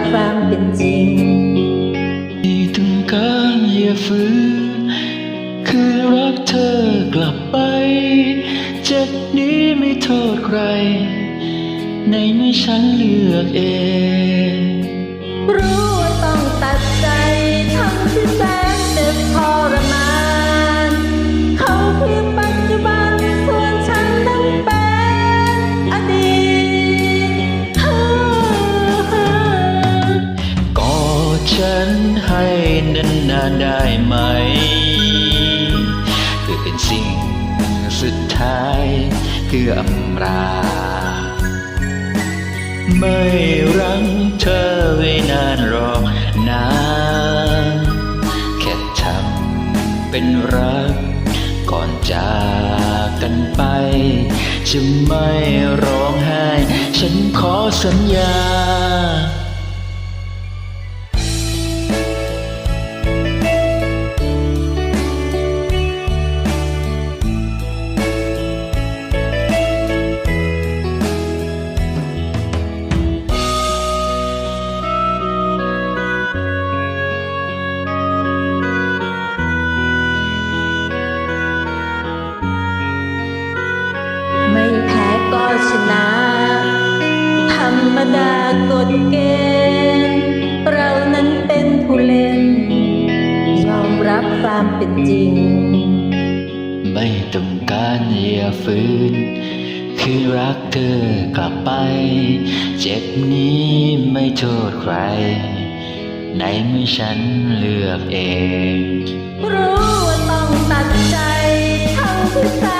เล่นยอมรับความเป็นจริงที่ต้องการอย่าฝืนคือรักเธอกลับไปเจ็บนี้ไม่โทษใคร ในเมื่อฉันเลือกเอง รู้ว่าต้องตัดใจ ให้นานๆได้ไหม คือเป็นสิ่งสุดท้ายคืออำลาไม่รังเธอไว้นานหรอกนะแค่ทำเป็นรักก่อนจากกันไป จะไม่ร้องไห้ ฉันขอสัญญา ชนะ ธรรมดากฎเกณฑ์ เรานั้นเป็นผู้เล่น ยอมรับความเป็นจริง ไม่ต้องการอย่าฝืนคือรักเธอกลับไป เจ็บนี้ไม่โทษใคร ในเมื่อฉันเลือกเอง รู้ว่าต้องตัดใจทั้งที่แสนเ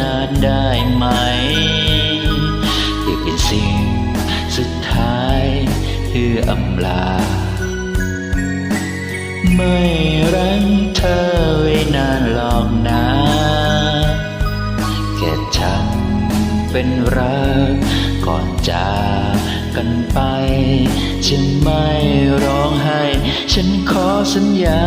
นานได้ไหมคือเป็นสิ่งสุดท้ายคืออำลา ไม่รังเธอไว้นานหรอกนะแค่ทำเป็นรักก่อนจากกันไปจะไม่ร้องไห้ ฉันขอสัญญา